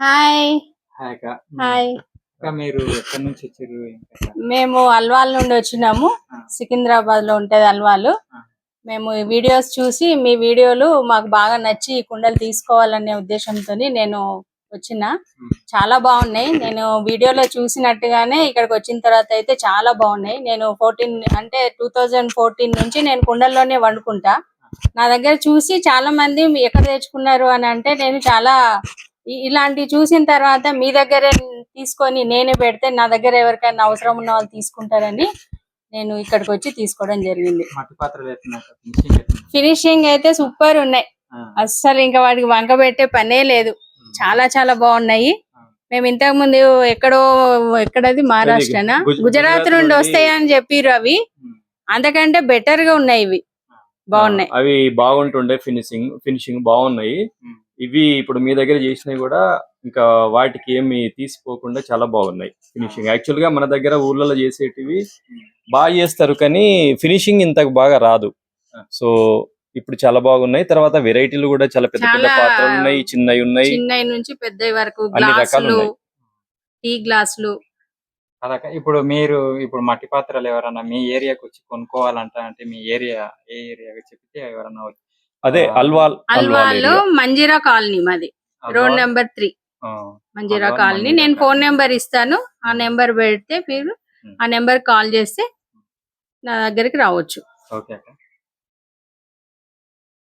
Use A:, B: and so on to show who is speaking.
A: Hi.
B: Hi
A: hi.
B: మీరు ఎక్కడి నుంచి వచ్చారు?
A: మేము అల్వాల్ నుండి వచ్చినాము. సికింద్రాబాద్లో ఉంటది అల్వాలు. మేము ఈ వీడియోస్ చూసి మీ వీడియోలు మాకు బాగా నచ్చి ఈ కుండలు తీసుకోవాలనే ఉద్దేశంతో నేను వచ్చిన. చాలా బాగున్నాయి. నేను వీడియోలో చూసినట్టుగానే ఇక్కడికి వచ్చిన తర్వాత అయితే చాలా బాగున్నాయి. నేను ఫోర్టీన్ అంటే టూ థౌజండ్ ఫోర్టీన్ నుంచి నేను కుండల్లోనే వండుకుంటా. నా దగ్గర చూసి చాలా మంది "మీ ఎక్కడ తెచ్చుకున్నారు అని అంటే నేను చాలా ఇలాంటివి చూసిన తర్వాత మీ దగ్గరే తీసుకొని నేనే పెడితే నా దగ్గర ఎవరికైనా అవసరం ఉన్న వాళ్ళు తీసుకుంటారని నేను ఇక్కడికి వచ్చి తీసుకోవడం జరిగింది?
B: ఫినిషింగ్
A: అయితే సూపర్ ఉన్నాయి. అస్సలు ఇంకా వాటికి వంక పెట్టే పనే లేదు. చాలా చాలా బాగున్నాయి. మేము ఇంతకు ముందు ఎక్కడో ఎక్కడది మహారాష్ట్రనా?
C: గుజ-
A: గుజరాత్ నుండి వస్తాయని చెప్పిర్రు అవి. అంతకంటే బెటర్గా ఉన్నాయి ఇవి. బాగున్నాయి.
C: అవి బాగుంటుండే ఫినిషింగ్ ఫినిషింగ్ బాగున్నాయి. ఇవి ఇప్పుడు మీ దగ్గర చేసినవి కూడా ఇంకా వాటికి ఏమి తీసిపోకుండా చాలా బాగున్నాయి ఫినిషింగ్ యాక్చువల్గా మన దగ్గర ఊర్లలో చేసేటివి బాగా చేస్తారు కానీ ఫినిషింగ్ ఇంతకు బాగా రాదు. సో ఇప్పుడు చాలా బాగున్నాయి. తర్వాత వెరైటీలు కూడా చాలా పెద్ద పెద్ద పాత్రలు ఉన్నాయి చిన్నవి ఉన్నాయి.
A: చిన్నవి నుంచి పెద్ద వరకు
C: అన్ని రకాలు ఉన్నాయి.
A: టీ గ్లాసులు.
B: ఇప్పుడు మీరు ఇప్పుడు మట్టి పాత్రలు ఎవరన్నా మీ ఏరియాకి వచ్చి కొనుక్కోవాలంట అంటే మీ ఏరియా ఏ ఏరియా చెప్తే ఎవరన్నా
C: అదే అల్వాల్ అల్వాల్
A: అల్వాలో
C: area.
A: మంజీరా కాలనీ మాది. Road number three. Manjeera colony. నేను. ఫోన్ నెంబర్ ఇస్తాను. ఆ నెంబర్ పెడితే మీరు
C: Hmm.
A: ఆ నెంబర్ కాల్ చేస్తే నా దగ్గరికి రావచ్చు.
B: ఓకే